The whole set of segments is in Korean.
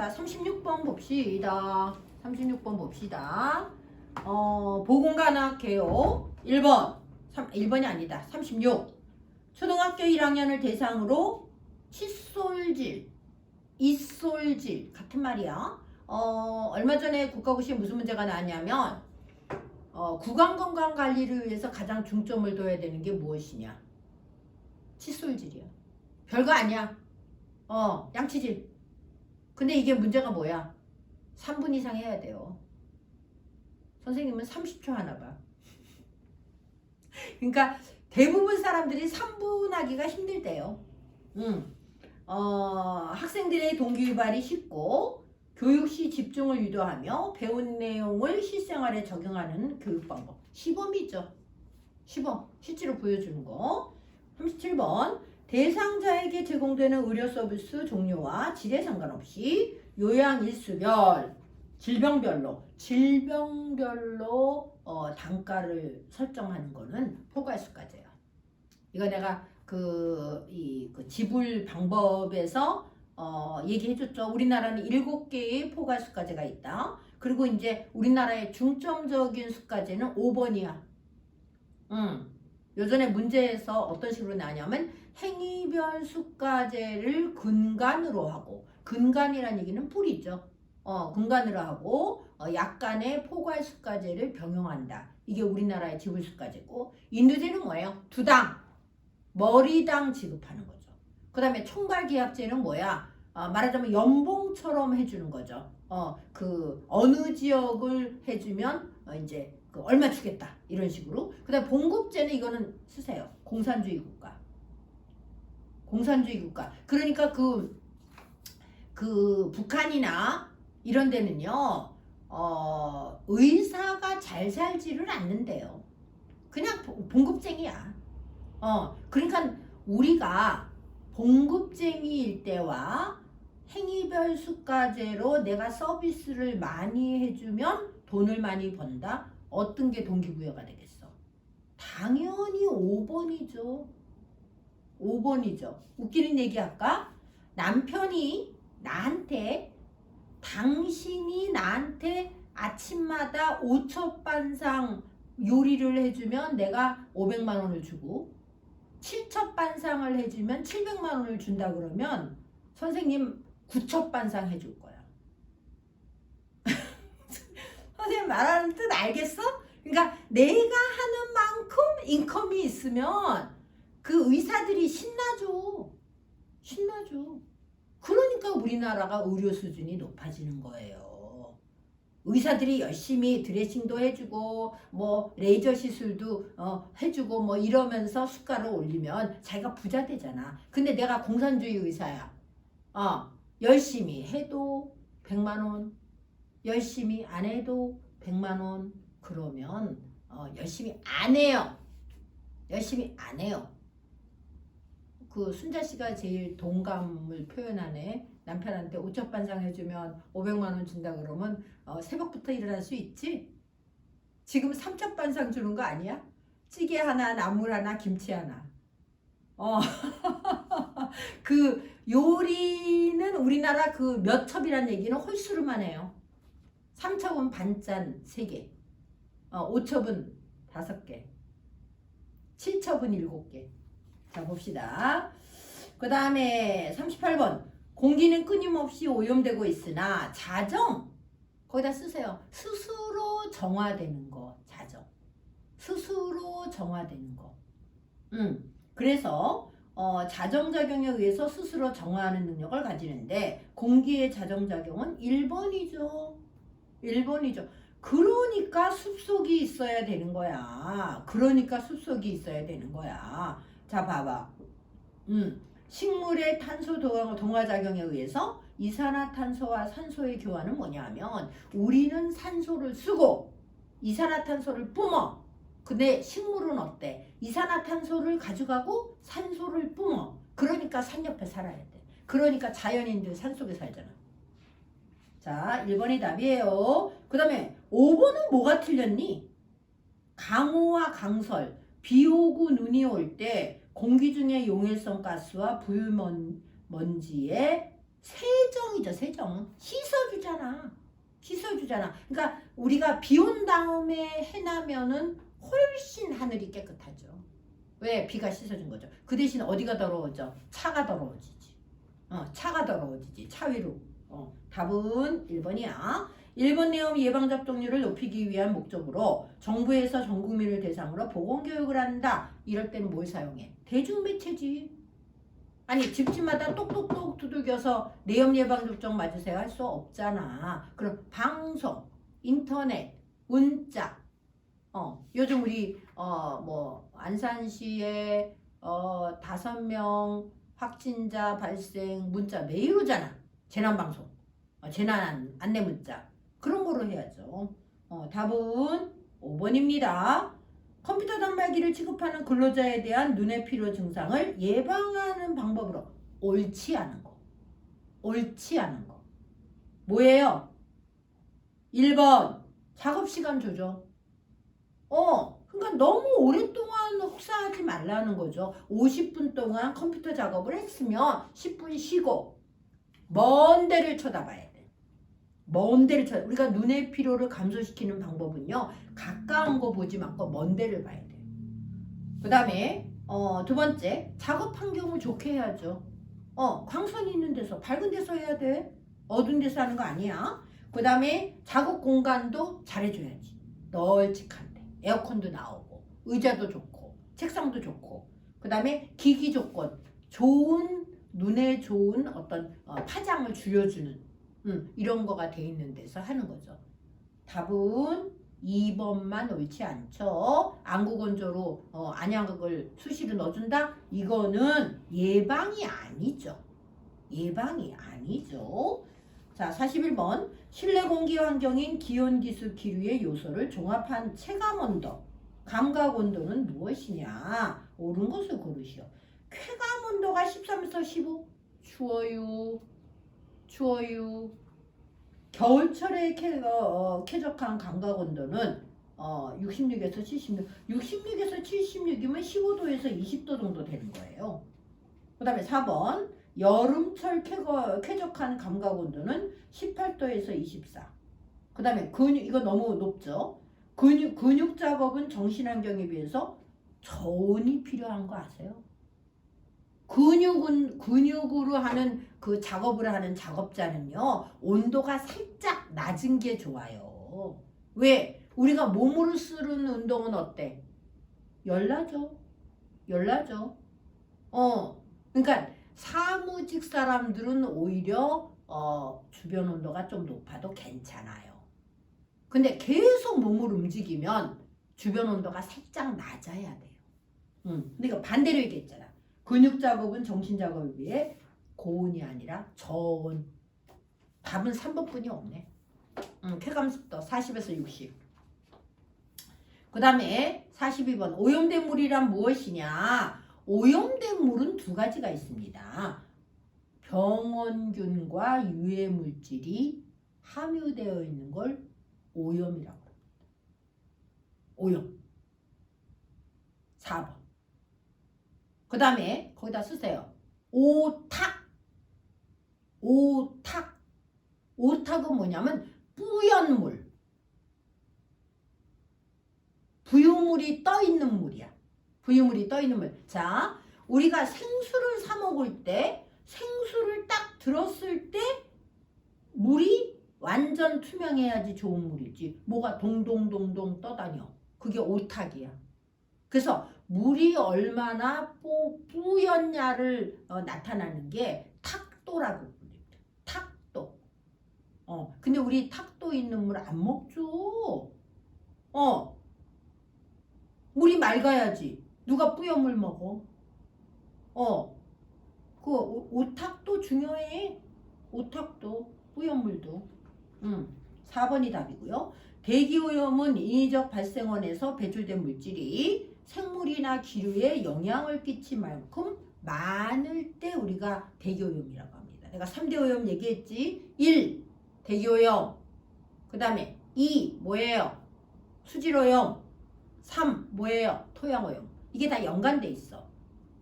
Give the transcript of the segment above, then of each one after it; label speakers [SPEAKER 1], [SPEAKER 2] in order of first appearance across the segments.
[SPEAKER 1] 자, 36번 봅시다. 36번 봅시다. 어, 보건관학 개요 1번. 3, 1번이 아니다. 36. 초등학교 1학년을 대상으로 칫솔질, 이솔질 같은 말이야. 어, 얼마 전에 국가고시에 무슨 문제가 나왔냐면 어, 구강 건강 관리를 위해서 가장 중점을 둬야 되는 게 무엇이냐? 칫솔질이야. 별거 아니야. 어, 양치질. 근데 이게 문제가 뭐야? 3분 이상 해야 돼요. 선생님은 30초 하나 봐. 그러니까 대부분 사람들이 3분 하기가 힘들대요. 음. 어, 학생들의 동기 유발이 쉽고 교육 시 집중을 유도하며 배운 내용을 실생활에 적용하는 교육 방법. 시범이죠. 시범. 실제로 보여주는 거. 37번. 대상자에게 제공되는 의료 서비스 종류와 질에 상관없이 요양 일수별, 질병별로, 질병별로 어, 단가를 설정하는 거는 포괄수까지예요. 이거 내가 그, 이, 그 지불 방법에서 어, 얘기해줬죠. 우리나라는 일곱 개의 포괄수까지가 있다. 그리고 이제 우리나라의 중점적인 수까지는 5번이야. 음. 요전에 문제에서 어떤 식으로 나냐면 행위별 수까제를 근간으로 하고 근간이라는 얘기는 뿌리죠. 어, 근간으로 하고 어, 약간의 포괄 수까제를 병용한다. 이게 우리나라의 지불 수까제고 인도제는 뭐예요? 두당 머리당 지급하는 거죠. 그 다음에 총괄 계약제는 뭐야? 어, 말하자면 연봉처럼 해주는 거죠. 어, 그 어느 지역을 해주면 어, 이제 그 얼마 주겠다 이런 식으로. 그다음 에 봉급제는 이거는 쓰세요. 공산주의 국가. 공산주의 국가. 그러니까 그, 그 북한이나 이런 데는요, 어, 의사가 잘 살지를 않는데요. 그냥 봉- 봉급쟁이야. 어, 그러니까 우리가 봉급쟁이일 때와 행위별 수가제로 내가 서비스를 많이 해주면 돈을 많이 번다? 어떤 게 동기부여가 되겠어? 당연히 5번이죠. 5번이죠. 웃기는 얘기 할까? 남편이 나한테 당신이 나한테 아침마다 오첩반상 요리를 해주면 내가 500만 원을 주고 칠첩반상을 해주면 700만 원을 준다 그러면 선생님 9첩반상 해줄 거야. 선생님 말하는 뜻 알겠어? 그러니까 내가 하는 만큼 인컴이 있으면 그 의사들이 신나죠. 신나죠. 그러니까 우리나라가 의료 수준이 높아지는 거예요. 의사들이 열심히 드레싱도 해주고 뭐 레이저 시술도 어, 해주고 뭐 이러면서 수가를 올리면 자기가 부자 되잖아. 근데 내가 공산주의 의사야. 어, 열심히 해도 100만 원, 열심히 안 해도 100만 원. 그러면 어, 열심히 안 해요. 열심히 안 해요. 그 순자 씨가 제일 동감을 표현하네. 남편한테 오첩 반상 해주면 500만 원 준다 그러면 어, 새벽부터 일어날 수 있지? 지금 삼첩 반상 주는 거 아니야? 찌개 하나, 나물 하나, 김치 하나. 어. 그 요리는 우리나라 그 몇 첩이란 얘기는 홀수로만 해요. 3첩은 반짠 3개. 어, 5첩은 5개. 7첩은 7개. 자, 봅시다. 그 다음에 38번. 공기는 끊임없이 오염되고 있으나 자정 거기다 쓰세요. 스스로 정화되는 거 자정. 스스로 정화되는 거. 음. 그래서 어, 자정작용에 의해서 스스로 정화하는 능력을 가지는데 공기의 자정작용은 1번이죠. 1번이죠. 그러니까 숲속이 있어야 되는 거야. 그러니까 숲속이 있어야 되는 거야. 자, 봐봐. 음. 식물의 탄소 동화- 동화작용에 의해서 이산화탄소와 산소의 교환은 뭐냐면 우리는 산소를 쓰고 이산화탄소를 뿜어. 근데 식물은 어때? 이산화탄소를 가져가고 산소를 뿜어. 그러니까 산 옆에 살아야 돼. 그러니까 자연인들 산 속에 살잖아. 자, 1번이 답이에요. 그 다음에 5번은 뭐가 틀렸니? 강호와 강설, 비 오고 눈이 올때 공기 중의 용해성 가스와 불먼지의 세정이죠, 세정. 씻어주잖아. 씻어주잖아. 그러니까 우리가 비 온 다음에 해나면은 훨씬 하늘이 깨끗하죠. 왜? 비가 씻어준 거죠. 그 대신 어디가 더러워져? 차가 더러워지지. 어, 차가 더러워지지. 차 위로. 어, 답은 1번이야. 1번 내용 예방접종률을 높이기 위한 목적으로 정부에서 전 국민을 대상으로 보건교육을 한다. 이럴 때는 뭘 사용해? 대중매체지. 아니 집집마다 똑똑똑 두들겨서 내염 예방접종 맞으세요 할 수 없잖아. 그럼 방송, 인터넷, 문자. 어 요즘 우리 어 뭐 안산시에 어 다섯 명 확진자 발생 문자 매일 오잖아. 재난 방송, 어, 재난 안내 문자 그런 거로 해야죠. 어 답은 5번입니다. 컴퓨터 단말기를 취급하는 근로자에 대한 눈의 피로 증상을 예방하는 방법으로 옳지 않은 거. 옳지 않은 거. 뭐예요? 1번 작업 시간 조정. 어, 그러니까 너무 오랫동안 혹사하지 말라는 거죠. 50분 동안 컴퓨터 작업을 했으면 10분 쉬고 먼 데를 쳐다봐야 돼. 먼 데를 쳐. 우리가 눈의 피로를 감소시키는 방법은요. 가까운 거 보지 말고 먼 데를 봐야 돼요. 그 다음에 어, 두 번째 작업 환경을 좋게 해야죠. 어, 광선이 있는 데서 밝은 데서 해야 돼. 어두운 데서 하는 거 아니야. 그 다음에 작업 공간도 잘해줘야지. 널찍한데 에어컨도 나오고 의자도 좋고 책상도 좋고 그 다음에 기기 조건 좋은 눈에 좋은 어떤 어, 파장을 줄여주는 음, 이런 거가 돼 있는 데서 하는 거죠. 답은 2번만 옳지 않죠. 안구건조로 어, 안약을 수시로 넣어준다? 이거는 예방이 아니죠. 예방이 아니죠. 자, 41번. 실내 공기 환경인 기온, 기술, 기류의 요소를 종합한 체감 온도, 감각 온도는 무엇이냐? 옳은 것을 고르시오. 쾌감 온도가 13에서 15. 추워요. 추워요. 겨울철에 쾌, 어, 쾌적한 감각 온도는 어, 66에서 76. 66에서 76이면 15도에서 20도 정도 되는 거예요. 그 다음에 4번. 여름철 쾌거, 쾌적한 감각 온도는 18도에서 24. 그 다음에 근육, 이거 너무 높죠? 근육, 근육 작업은 정신 환경에 비해서 저온이 필요한 거 아세요? 근육은, 근육으로 하는 그 작업을 하는 작업자는요, 온도가 살짝 낮은 게 좋아요. 왜? 우리가 몸으로 쓰는 운동은 어때? 열나죠? 열나죠? 어, 그러니까 사무직 사람들은 오히려 어, 주변 온도가 좀 높아도 괜찮아요. 근데 계속 몸을 움직이면 주변 온도가 살짝 낮아야 돼요. 음, 근데 이거 반대로 얘기했잖아. 근육 작업은 정신 작업에 비해 고온이 아니라 저온. 답은 3번뿐이 없네. 음, 쾌감습도 40에서 60. 그 다음에 42번 오염된 물이란 무엇이냐? 오염된 물은 두 가지가 있습니다. 병원균과 유해 물질이 함유되어 있는 걸 오염이라고 합니다. 오염. 4번. 그 다음에 거기다 쓰세요. 오탁. 오탁. 오탁은 뭐냐면 뿌연 물. 부유물이 떠 있는 물이야. 부유물이 떠 있는 물. 자, 우리가 생수를 사 먹을 때 생수를 딱 들었을 때 물이 완전 투명해야지 좋은 물이지. 뭐가 동동동동 떠다녀. 그게 오탁이야. 그래서 물이 얼마나 뿌, 뿌였냐를 어, 나타나는 게 탁도라고 불립니다. 탁도. 어, 근데 우리 탁도 있는 물 안 먹죠. 어, 물이 맑아야지. 누가 뿌연 물 먹어? 어, 그 오- 오탁도 중요해. 오탁도 뿌연 물도. 음, 4번이 답이고요. 대기오염은 인위적 발생원에서 배출된 물질이 생물이나 기류에 영향을 끼칠 만큼 많을 때 우리가 대기오염이라고 합니다. 내가 3대 오염 얘기했지. 1. 대기오염. 그 다음에 2. 뭐예요? 수질오염. 3. 뭐예요? 토양오염. 이게 다 연관돼 있어.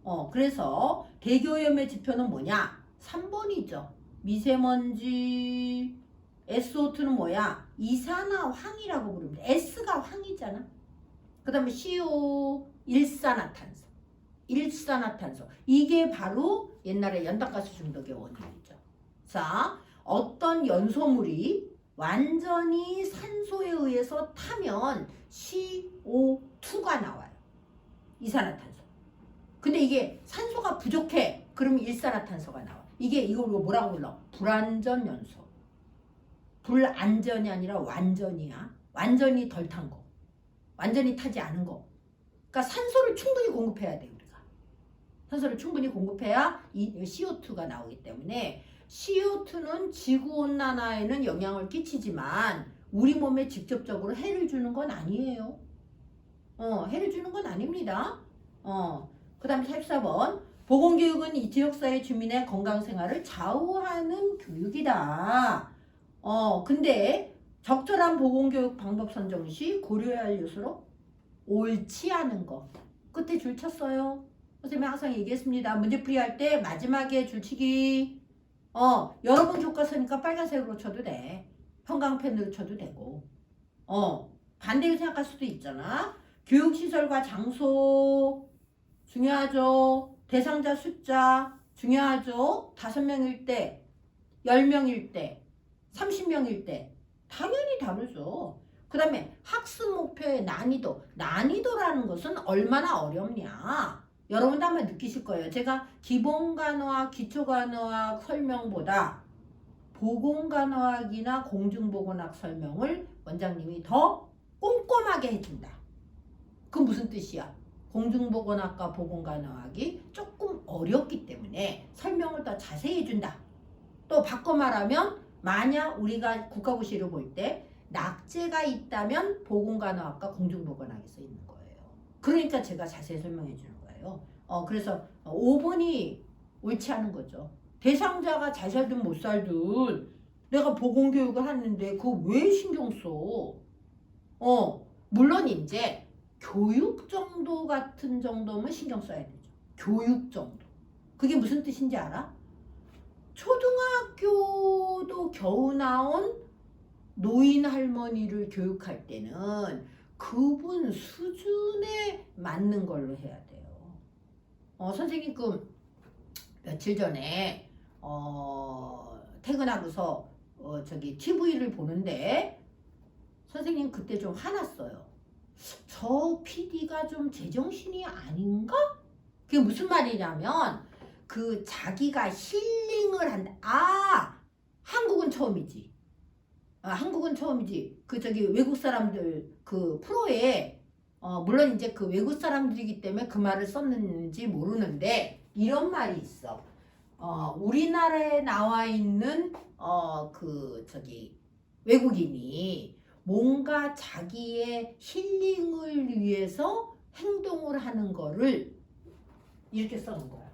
[SPEAKER 1] 어, 그래서 대기오염의 지표는 뭐냐? 3번이죠. 미세먼지 SO2는 뭐야? 이산화황이라고 부릅니다. S가 황이잖아. 그 다음에 CO 일산화탄소. 일산화탄소. 이게 바로 옛날에 연탄가스 중독의 원인이죠. 자, 어떤 연소물이 완전히 산소에 의해서 타면 CO2가 나와요. 이산화탄소. 근데 이게 산소가 부족해. 그러면 일산화탄소가 나와. 이게 이걸 뭐라고 불러? 불완전 연소. 불안전이 아니라 완전이야. 완전히 덜 탄 거. 완전히 타지 않은 거. 그러니까 산소를 충분히 공급해야 돼 우리가. 산소를 충분히 공급해야 이 CO2가 나오기 때문에 CO2는 지구 온난화에는 영향을 끼치지만 우리 몸에 직접적으로 해를 주는 건 아니에요. 어, 해를 주는 건 아닙니다. 어, 그 다음에 44번. 보건교육은 이 지역사회 주민의 건강생활을 좌우하는 교육이다. 어, 근데 적절한 보건교육 방법 선정 시 고려해야 할 요소로 옳지 않은 거. 끝에 줄 쳤어요. 선생님이 항상 얘기했습니다. 문제풀이 할 때 마지막에 줄치기. 어, 여러분 교과서니까 빨간색으로 쳐도 돼. 형광펜으로 쳐도 되고. 어, 반대로 생각할 수도 있잖아. 교육시설과 장소 중요하죠. 대상자 숫자 중요하죠. 다섯 명일 때, 열 명일 때, 삼십 명일 때 당연히 다르죠. 그 다음에 학습 목표의 난이도. 난이도라는 것은 얼마나 어렵냐. 여러분도 한번 느끼실 거예요. 제가 기본 간호학, 기초 간호학 설명보다 보건 간호학이나 공중보건학 설명을 원장님이 더 꼼꼼하게 해준다. 그건 무슨 뜻이야? 공중보건학과 보건간호학이 조금 어렵기 때문에 설명을 더 자세히 해준다. 또 바꿔 말하면 만약 우리가 국가고시를 볼 때 낙제가 있다면 보건간호학과 공중보건학에 써 있는 거예요. 그러니까 제가 자세히 설명해 주는 거예요. 어, 그래서 5번이 옳지 않은 거죠. 대상자가 잘 살든 못 살든 내가 보건교육을 하는데 그거 왜 신경 써? 어, 물론 이제 교육 정도 같은 정도면 신경 써야 되죠. 교육 정도. 그게 무슨 뜻인지 알아? 초등학 교도 겨우 나온 노인 할머니를 교육할 때는 그분 수준에 맞는 걸로 해야 돼요. 어, 선생님 그 며칠 전에 어, 퇴근하고서 어, 저기 TV를 보는데 선생님 그때 좀 화났어요. 저 PD가 좀 제정신이 아닌가? 그게 무슨 말이냐면 그 자기가 힐링을 한다. 아, 한국은 처음이지. 아, 한국은 처음이지. 그 저기 외국 사람들 그 프로에 어, 물론 이제 그 외국 사람들이기 때문에 그 말을 썼는지 모르는데 이런 말이 있어. 어, 우리나라에 나와 있는 어, 그 저기 외국인이 뭔가 자기의 힐링을 위해서 행동을 하는 거를 이렇게 써놓은 거야.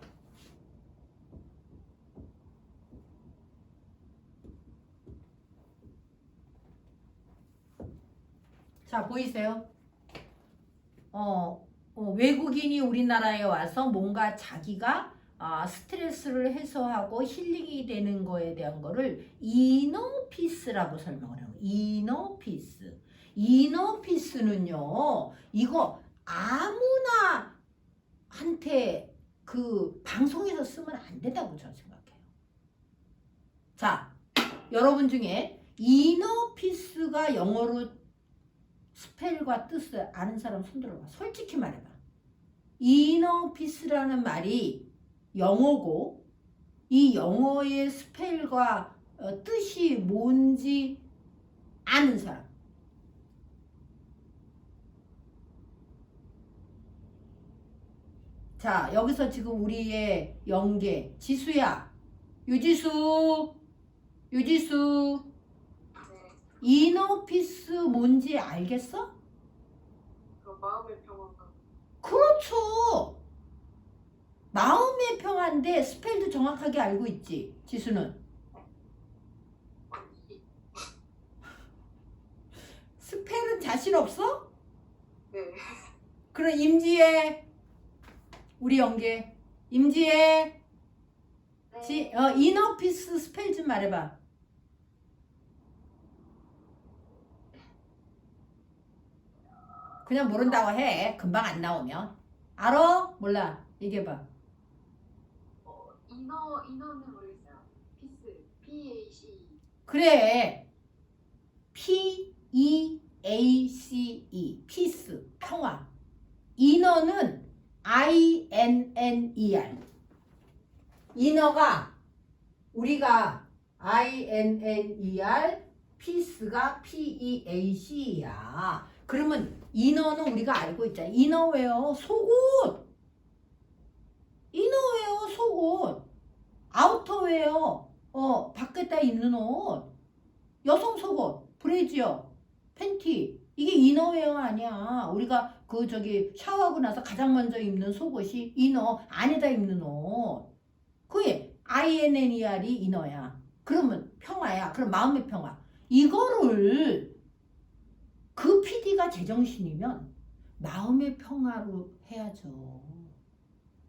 [SPEAKER 1] 자, 보이세요? 어, 어, 외국인이 우리나라에 와서 뭔가 자기가 아, 스트레스를 해소하고 힐링이 되는 거에 대한 거를 이너피스라고 설명을 해요. 이너피스. 이너피스는요, 이거 아무나 한테 그 방송에서 쓰면 안 된다고 저는 생각해요. 자, 여러분 중에 이너피스가 영어로 스펠과 뜻을 아는 사람 손들어봐. 솔직히 말해봐. 이너피스라는 말이 영어고 이 영어의 스펠과 어, 뜻이 뭔지 아는 사람. 자, 여기서 지금 우리의 연계 지수야. 유지수. 유지수. 이너피스 뭔지 알겠어?
[SPEAKER 2] 그 마음의 평화가
[SPEAKER 1] 그렇죠. 마음의 평화인데 스펠도 정확하게 알고 있지. 지수는 스펠은 자신 없어?
[SPEAKER 2] 네
[SPEAKER 1] 그럼 임지혜 우리 연계 임지혜
[SPEAKER 2] 네.
[SPEAKER 1] 지, 어, 이너피스 스펠 좀 말해봐. 그냥 모른다고 해. 금방 안 나오면. 알아? 몰라. 얘기해봐.
[SPEAKER 2] 어, 이너 이너는 모르겠어요. 피스 P A C
[SPEAKER 1] 그래. P E A C E. 피스. 평화. 이너는 I N N E R. 이너가 우리가 I N N E R 피스가 P E A C야. 그러면 이너는 우리가 알고 있잖아. 이너웨어 속옷. 이너웨어 속옷. 아우터웨어. 어, 밖에다 입는 옷. 여성 속옷, 브래지어, 팬티. 이게 이너웨어 아니야. 우리가 그 저기 샤워하고 나서 가장 먼저 입는 속옷이 이너 안에다 입는 옷. 그게 INNER이 이너야. 그러면 평화야. 그럼 마음의 평화. 이거를 그 PD가 제정신이면 마음의 평화로 해야죠.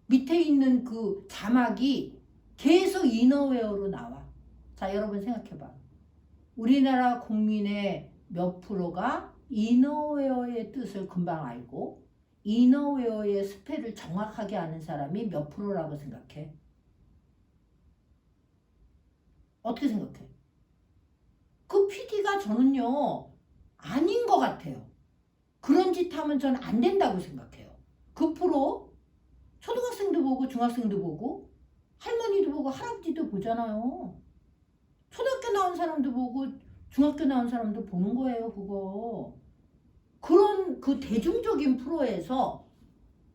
[SPEAKER 1] 밑에 있는 그 자막이 계속 이너웨어로 나와. 자, 여러분 생각해봐. 우리나라 국민의 몇 프로가 이너웨어의 뜻을 금방 알고 이너웨어의 스펠을 정확하게 아는 사람이 몇 프로라고 생각해? 어떻게 생각해? 그 PD가 저는요, 아닌 것 같아요. 그런 짓 하면 저는 안 된다고 생각해요. 그 프로, 초등학생도 보고 중학생도 보고 할머니도 보고 할아버지도 보잖아요. 초등학교 나온 사람도 보고 중학교 나온 사람도 보는 거예요, 그거. 그런 그 대중적인 프로에서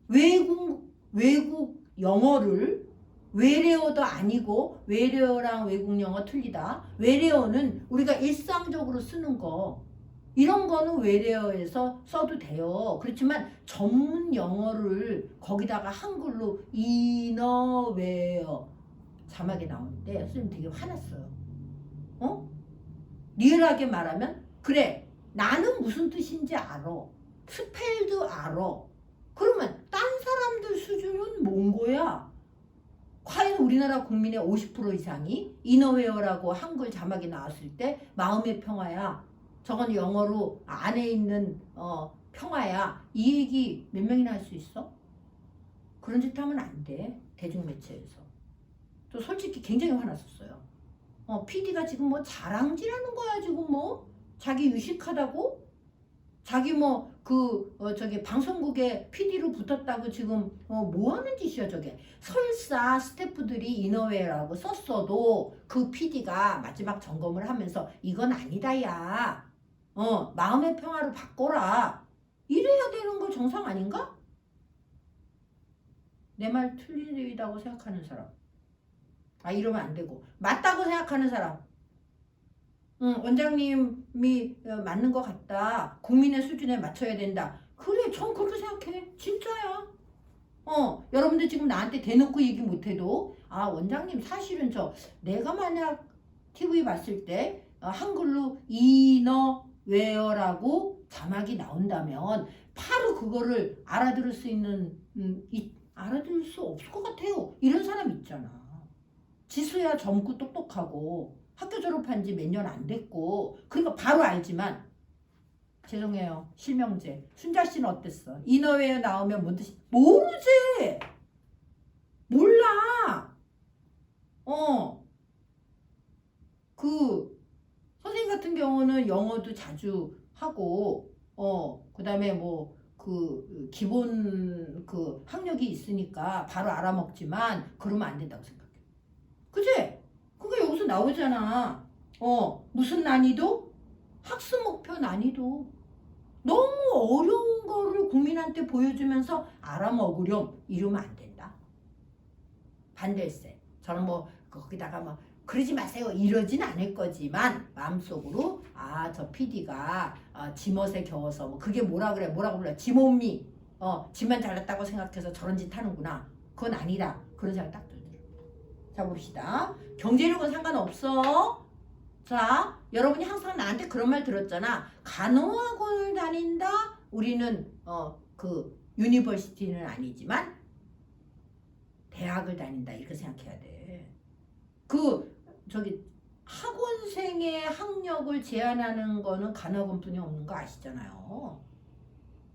[SPEAKER 1] 외국 외국 영어를 외래어도 아니고 외래어랑 외국 영어 틀리다. 외래어는 우리가 일상적으로 쓰는 거. 이런 거는 외래어에서 써도 돼요. 그렇지만 전문 영어를 거기다가 한글로 이너웨어 자막이 나오는데 선생님 되게 화났어요. 어? 리얼하게 말하면 그래 나는 무슨 뜻인지 알아. 스펠도 알아. 그러면 딴 사람들 수준은 뭔 거야? 과연 우리나라 국민의 50% 이상이 이너웨어라고 한글 자막이 나왔을 때 마음의 평화야. 저건 영어로 안에 있는 어, 평화야. 이 얘기 몇 명이나 할 수 있어? 그런 짓 하면 안 돼. 대중매체에서. 또 솔직히 굉장히 화났었어요. 어, PD가 지금 뭐 자랑질하는 거야 지금 뭐 자기 유식하다고 자기 뭐 그 어, 저기 방송국에 PD로 붙었다고 지금 어, 뭐 하는 짓이야 저게 설사 스태프들이 이너웨어라고 썼어도 그 PD가 마지막 점검을 하면서 이건 아니다 야 어, 마음의 평화로 바꿔라. 이래야 되는 거 정상 아닌가? 내 말 틀리다고 생각하는 사람. 아 이러면 안 되고. 맞다고 생각하는 사람. 응, 원장님이 어, 맞는 것 같다. 국민의 수준에 맞춰야 된다. 그래 전 그렇게 생각해. 진짜야. 어 여러분들 지금 나한테 대놓고 얘기 못해도 아 원장님 사실은 저 내가 만약 TV 봤을 때 어, 한글로 이 너 웨어라고 자막이 나온다면 바로 그거를 알아들을 수 있는 음, 이, 알아들을 수 없을 것 같아요. 이런 사람 있잖아. 지수야 젊고 똑똑하고 학교 졸업한 지 몇 년 안 됐고 그러니까 바로 알지만 죄송해요. 실명제. 순자 씨는 어땠어? 이너웨어 나오면 뭔 뜻이 모르지! 몰라! 어그 같은 경우는 영어도 자주 하고 어 그다음에 뭐 그 기본 그 학력이 있으니까 바로 알아먹지만 그러면 안 된다고 생각해. 그지? 그게 여기서 나오잖아. 어, 무슨 난이도? 학습 목표 난이도. 너무 어려운 거를 국민한테 보여주면서 알아먹으렴. 이러면 안 된다. 반대세. 저는 뭐, 거기다가 뭐, 그러지 마세요. 이러진 않을 거지만, 마음속으로, 아, 저 PD가 어, 지멋에 겨워서, 뭐, 그게 뭐라 그래? 뭐라고 불러? 지몸미. 어, 지만 잘났다고 생각해서 저런 짓 하는구나. 그건 아니다. 그런 생각 딱 들더라고요. 자 봅시다. 경제력은 상관없어. 자, 여러분이 항상 나한테 그런 말 들었잖아. 간호학원을 다닌다. 우리는 어 그 유니버시티는 아니지만 대학을 다닌다 이렇게 생각해야 돼. 그 저기 학원생의 학력을 제한하는 거는 간학원뿐이 없는 거 아시잖아요.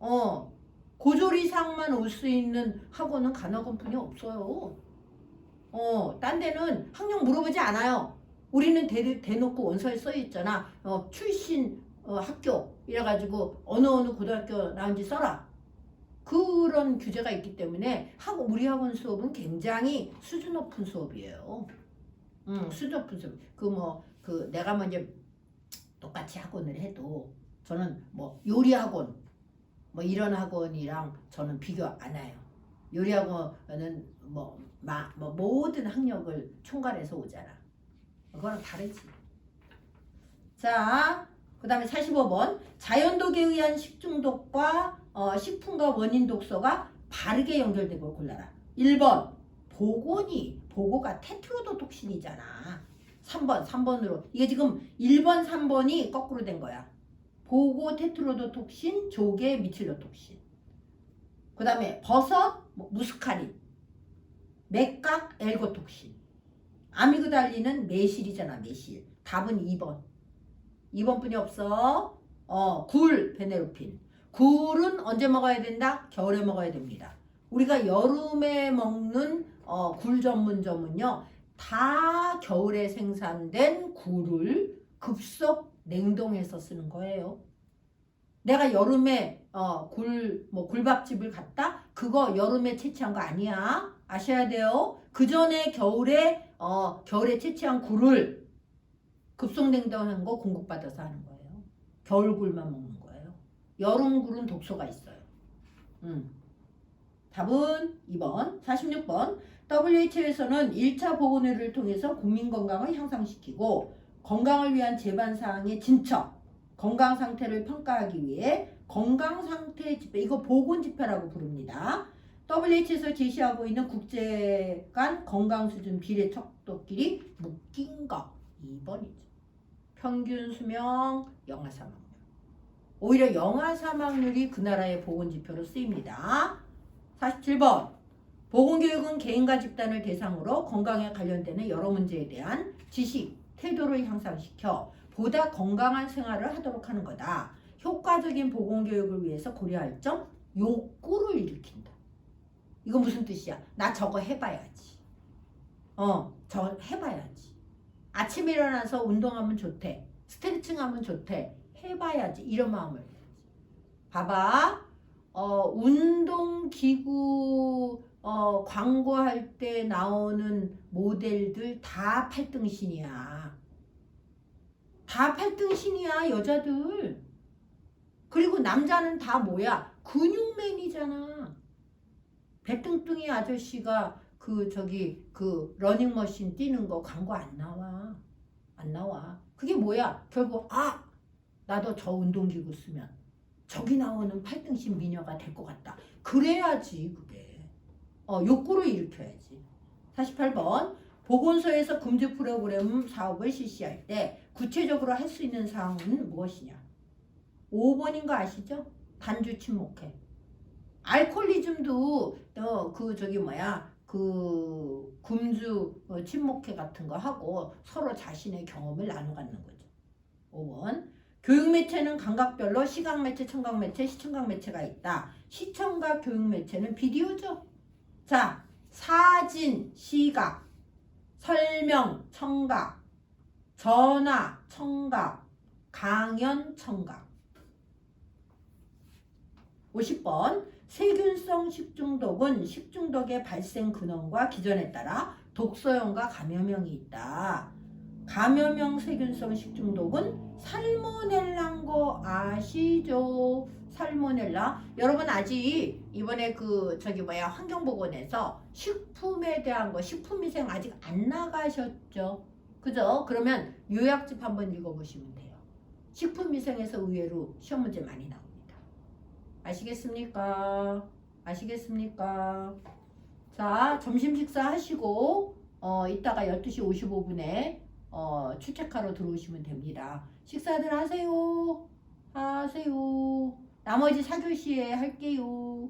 [SPEAKER 1] 어 고졸 이상만 올 수 있는 학원은 간학원뿐이 없어요. 어, 딴 데는 학력 물어보지 않아요. 우리는 대, 대놓고 원서에 써 있잖아. 어, 출신 어, 학교 이래가지고 어느 어느 고등학교 나온지 써라. 그런 규제가 있기 때문에 학원 우리 학원 수업은 굉장히 수준 높은 수업이에요. 음, 수준 높은 수업. 그뭐 그 내가 먼저 똑같이 학원을 해도 저는 뭐 요리 학원 뭐 이런 학원이랑 저는 비교 안 해요. 요리 학원은 뭐, 마, 뭐 모든 학력을 총괄해서 오잖아. 그거랑 다르지. 자, 그 다음에 45번. 자연독에 의한 식중독과 어, 식품과 원인 독소가 바르게 연결된 걸 골라라. 1번. 보곤이, 보고가 테트로도톡신이잖아. 3번, 3번으로. 이게 지금 1번, 3번이 거꾸로 된 거야. 보고 테트로도톡신, 조개 미틸로톡신. 그 다음에 버섯, 뭐, 무스카린. 맥각, 엘고톡신. 아미그달린은 매실이잖아, 매실. 답은 2번. 2번뿐이 없어. 어, 굴, 베네로핀. 굴은 언제 먹어야 된다? 겨울에 먹어야 됩니다. 우리가 여름에 먹는 어, 굴 전문점은요, 다 겨울에 생산된 굴을 급속 냉동해서 쓰는 거예요. 내가 여름에 어, 굴, 뭐 굴밥집을 갔다? 그거 여름에 채취한 거 아니야. 아셔야 돼요. 그 전에 겨울에 어, 겨울에 채취한 굴을 급속 냉동한 거 공급받아서 하는 거예요. 겨울 굴만 먹는 거예요. 여름 굴은 독소가 있어요. 음. 답은 2번, 46번. WHO에서는 1차 보건의를 통해서 국민 건강을 향상시키고 건강을 위한 제반 사항의 진척, 건강 상태를 평가하기 위해 건강 상태 지표, 이거 보건 지표라고 부릅니다. WHO에서 제시하고 있는 국제 간 건강 수준 비례 척도끼리 묶인 거 2번이죠. 평균 수명, 영아 사망률. 오히려 영아 사망률이 그 나라의 보건 지표로 쓰입니다. 47번. 보건교육은 개인과 집단을 대상으로 건강에 관련되는 여러 문제에 대한 지식, 태도를 향상시켜 보다 건강한 생활을 하도록 하는 거다. 효과적인 보건교육을 위해서 고려할 점, 욕구를 일으킨다. 이거 무슨 뜻이야? 나 저거 해봐야지. 어, 저 해봐야지. 아침에 일어나서 운동하면 좋대. 스트레칭 하면 좋대. 해봐야지. 이런 마음을. 봐봐. 어, 운동기구 어, 광고할 때 나오는 모델들 다 8등신이야. 다 8등신이야, 여자들. 그리고 남자는 다 뭐야? 근육맨이잖아. 배뚱뚱이 아저씨가 그 저기 그 러닝머신 뛰는 거 광고 안 나와. 안 나와. 그게 뭐야? 결국 아 나도 저 운동기구 쓰면 저기 나오는 8등신 미녀가 될 것 같다. 그래야지 그게. 어 욕구를 일으켜야지. 48번 보건소에서 금주 프로그램 사업을 실시할 때 구체적으로 할 수 있는 사항은 무엇이냐? 5번인 거 아시죠? 단주 침묵회. 알코올리즘도 어, 그 저기 뭐야 그 금주 어, 침묵회 같은 거 하고 서로 자신의 경험을 나눠 갖는 거죠. 5번 교육 매체는 감각별로 시각 매체, 청각 매체, 시청각 매체가 있다. 시청각 교육 매체는 비디오죠. 자, 사진, 시각, 설명, 청각, 전화, 청각, 강연, 청각. 50번 세균성 식중독은 식중독의 발생 근원과 기전에 따라 독소형과 감염형이 있다. 감염형 세균성 식중독은 살모넬라인 거 아시죠? 살모넬라. 여러분 아직 이번에 그 저기 뭐야 환경보건에서 식품에 대한 거 식품위생 아직 안 나가셨죠? 그죠? 그러면 요약집 한번 읽어보시면 돼요. 식품위생에서 의외로 시험 문제 많이 나옵니다. 아시겠습니까? 아시겠습니까? 자, 점심 식사 하시고, 어, 이따가 12시 55분에, 어, 출첵하러 들어오시면 됩니다. 식사들 하세요. 하세요. 나머지 4교시에 할게요.